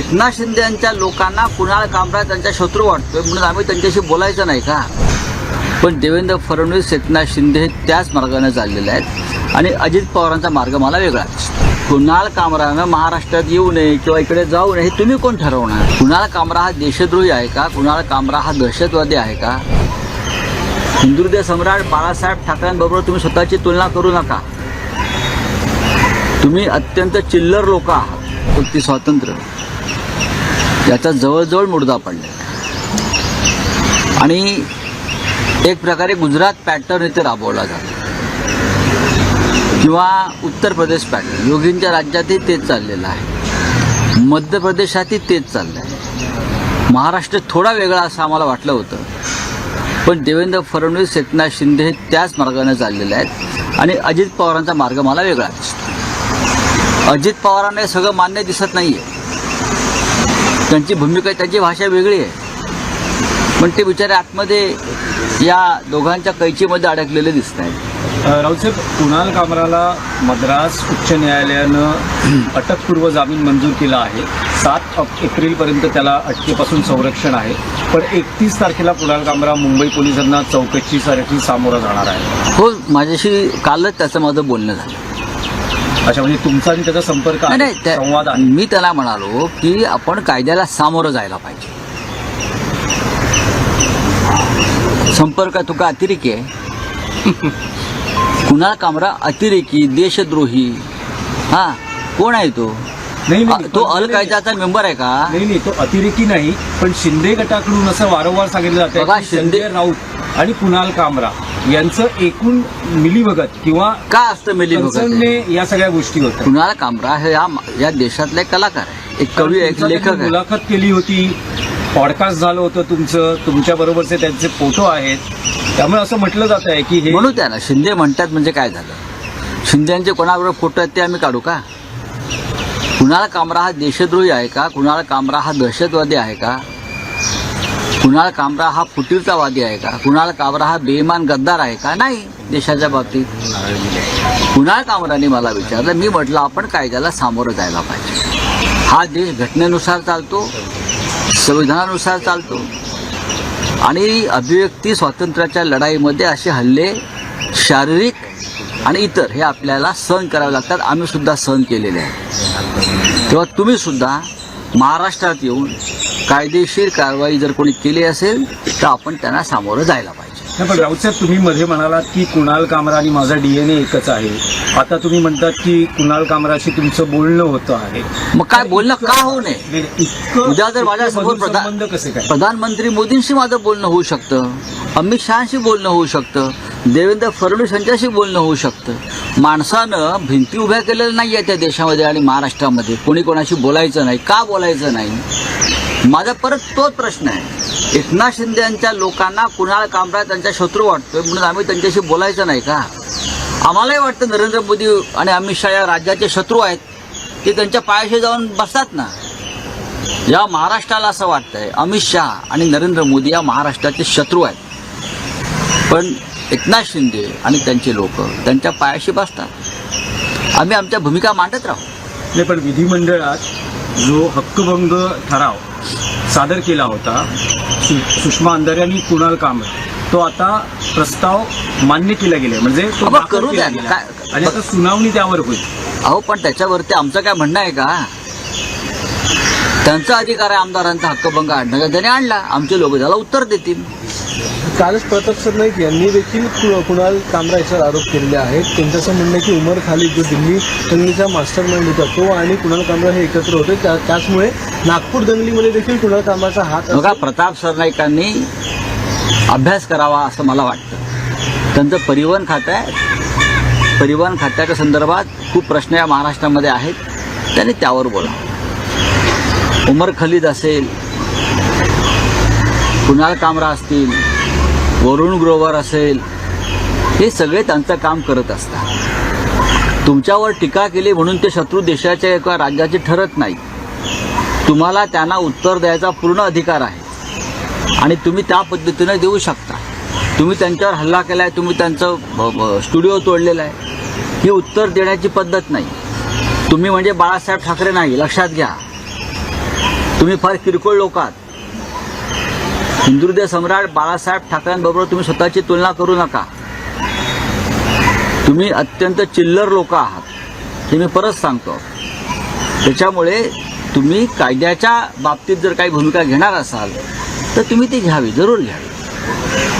एकनाथ शिंदे यांच्या लोकांना कुणाल कामरा त्यांचा शत्रू वाटतोय म्हणून आम्ही त्यांच्याशी बोलायचं नाही का? पण देवेंद्र फडणवीस एकनाथ शिंदे हे त्याच मार्गाने चाललेले आहेत. आणि अजित पवारांचा मार्ग मला वेगळा कुणाल कामरानं महाराष्ट्रात येऊ नये किंवा इकडे जाऊ नये हे तुम्ही कोण ठरवणार? कुणाल कामरा हा देशद्रोही आहे का? कुणाल कामरा हा दहशतवादी आहे का? हिंदुदेव सम्राट बाळासाहेब ठाकरेंबरोबर तुम्ही स्वतःची तुलना करू नका. तुम्ही अत्यंत चिल्लर लोक आहात. व्यक्ती स्वातंत्र्य? याचा जवळजवळ मुडदा पडला. आणि एक प्रकारे गुजरात पॅटर्न इथे राबवला जातो. किंवा उत्तर प्रदेश पॅटर्न. योगींच्या राज्यातही तेच चाललेलं आहे. मध्य प्रदेशातही तेच चाललं आहे महाराष्ट्र थोडा वेगळा असं आम्हाला वाटलं होतं. पण देवेंद्र फडणवीस एकनाथ शिंदे हे त्याच मार्गाने चाललेले आहेत. आणि अजित पवारांचा मार्ग मला वेगळा दिसतो. अजित पवारांना हे सगळं मान्य दिसत नाही आहे त्यांची भूमिका त्यांची भाषा वेगळी आहे. पण ते बिचारे आतमध्ये या दोघांच्या कैचीमध्ये अडकलेले दिसत आहेत. राऊतसाहेब कुणाल कामराला मद्रास उच्च न्यायालयानं अटकपूर्व जामीन मंजूर केला आहे. सात एप्रिलपर्यंत त्याला अटकेपासून संरक्षण आहे. पण एकतीस तारखेला कुणाल कामरा मुंबई पोलिसांना चौकशीसाठी सामोरा जाणार आहे. हो माझ्याशी कालच त्याचं माझं बोलणं झालं. अशा म्हणजे तुमचा आणि त्याचा संपर्क आहे नाही त्या- संवाद आहे मी त्याला म्हणालो की आपण कायद्याला सामोरं जायला पाहिजे. संपर्क तुका अतिरेकी आहे? कुणाल कामरा अतिरेकी देशद्रोही. हा कोण आहे तो? नाही नाही तो अल कायद्याचा मेंबर आहे का? नाही नाही तो अतिरेकी नाही पण शिंदे गटाकडून असं वारंवार सांगितलं जातं बघा, की शिंदे- संजय राऊत आणि कुणाल कामरा यांचं एकूण मिलीभगत किंवा का असतं मिली कन्सर्नने या सगळ्या गोष्टी होत्या कुणाल कामरा हे या या देशातले कलाकार आहे एक कवी आहे, एक तुमचा लेखक त्यांनी आहे मुलाखत केली होती. पॉडकास्ट झालं होतं तुमचं. तुमच्या बरोबरचे त्यांचे फोटो आहेत. त्यामुळे असं म्हटलं जात आहे की हे म्हणू त्या ना शिंदे म्हणतात म्हणजे काय झालं? शिंदेचे कोणाबरोबर फोटो आहेत ते आम्ही काढू का? कुणाल कामरा हा देशद्रोही आहे का? कुणाल कामरा हा दहशतवादी आहे का? कुणाल कामरा हा फुटीरतावादी आहे का? कुणाल कामरा हा बेईमान गद्दार आहे का? नाही देशाच्या बाबतीत. कुणाल कामराने मला विचारलं मी म्हटलं आपण कायद्याला सामोरं जायला पाहिजे. हा देश घटनेनुसार चालतो संविधानानुसार चालतो. आणि अभिव्यक्ती स्वातंत्र्याच्या लढाईमध्ये असे हल्ले शारीरिक आणि इतर हे आपल्याला सहन करावे लागतात. आम्ही सुद्धा सहन केलेले आहे. तेव्हा तुम्ही सुद्धा महाराष्ट्रात येऊन कायदेशीर कारवाई जर कोणी केली असेल तर आपण त्यांना सामोरं जायला पाहिजे. नाही, पण राऊतसाहेब तुम्ही मध्ये म्हणालात की कुणाल कामरा आणि माझा डीएनए एकच आहे. आता तुम्ही म्हणतात की कुणाल कामराशी तुमचं बोलणं होतं आहे. मग काय बोलणं का होऊ नये? उद्या जर माझ्यासमोर इतके मधुर संबंध कसे काय? प्रधानमंत्री मोदींशी माझं बोलणं होऊ शकतं. अमित शहाशी बोलणं होऊ शकतं. देवेंद्र फडणवीस यांच्याशी बोलणं होऊ शकतं. माणसानं भिंती उभ्या केलेल्या नाही आहे त्या देशामध्ये आणि महाराष्ट्रामध्ये. कोणी कोणाशी बोलायचं नाही. का बोलायचं नाही? माझा परत तोच प्रश्न आहे. एकनाथ शिंदे यांच्या लोकांना कुणाल कामरा त्यांचा शत्रू वाटतोय म्हणून आम्ही त्यांच्याशी बोलायचं नाही का? आम्हालाही वाटतं नरेंद्र मोदी आणि अमित शहा या राज्याचे शत्रू आहेत. ते त्यांच्या पायाशी जाऊन बसतात ना? या महाराष्ट्राला असं वाटतंय. अमित शहा आणि नरेंद्र मोदी या महाराष्ट्राचे शत्रू आहेत. पण एकनाथ शिंदे आणि त्यांचे लोक त्यांच्या पायाशी बसतात. आम्ही आमच्या भूमिका मांडत राहू. नाही पण विधिमंडळात जो हक्कभंग ठराव सादर केला होता सुषमा अंधारे आणि कुणाल कामरा तो आता प्रस्ताव मान्य केला गेला. म्हणजे तो करू द्या. आणि आता सुनावणी त्यावर होईल. अहो पण त्याच्यावरती आमचं काय म्हणणं आहे का? त्यांचा अधिकार आहे आमदारांचा हक्कभंग आणण्याचा. त्याने आणला. आमचे लोक त्याला उत्तर देतील. कालच प्रताप सरनाईक यांनी देखील कु- कुणाल कामरा याच्यावर आरोप केलेले आहेत. त्यांचं असं म्हणणं आहे की उमर खालिद जो दिल्ली दंगलीचा मास्टर माइंड होता तो आणि कुणाल कामरा हे एकत्र होते. त्या- त्याचमुळे नागपूर दंगलीमध्ये देखील कुणाल कामराचा हात बघा प्रताप सरनाईकांनी अभ्यास करावा असं मला वाटतं. त्यांचं परिवहन खातं आहे. परिवहन खात्याच्या संदर्भात खूप प्रश्न या महाराष्ट्रामध्ये आहेत. त्यांनी त्यावर बोला उमर खलीद असेल कुणाल कामरा असतील वरुण ग्रोवर असेल हे सगळे त्यांचं काम करत असतात. तुमच्यावर टीका केली म्हणून ते शत्रू देशाचे किंवा राज्याचे ठरत नाही. तुम्हाला त्यांना उत्तर द्यायचा पूर्ण अधिकार आहे. आणि तुम्ही त्या पद्धतीनं देऊ शकता. तुम्ही त्यांच्यावर हल्ला केला आहे तुम्ही त्यांचं स्टुडिओ तोडलेला आहे. ही उत्तर देण्याची पद्धत नाही. तुम्ही म्हणजे बाळासाहेब ठाकरे नाही लक्षात घ्या. तुम्ही फार किरकोळ लोक आहात. हिंदुदेव सम्राट बाळासाहेब ठाकरेंबरोबर तुम्ही स्वतःची तुलना करू नका. तुम्ही अत्यंत चिल्लर लोक आहात. हे मी परत सांगतो. त्याच्यामुळे तुम्ही कायद्याच्या बाबतीत जर काही भूमिका घेणार असाल तर तुम्ही ती घ्यावी जरूर घ्यावी.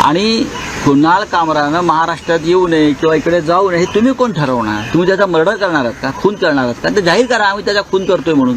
आणि कुणाल कामरानं महाराष्ट्रात येऊ नये किंवा इकडे जाऊ नये हे तुम्ही कोण ठरवणार? तुम्ही त्याचा मर्डर करणार आहात का? खून करणार आहात का? ते जाहीर करा आम्ही त्याचा खून करतोय म्हणून.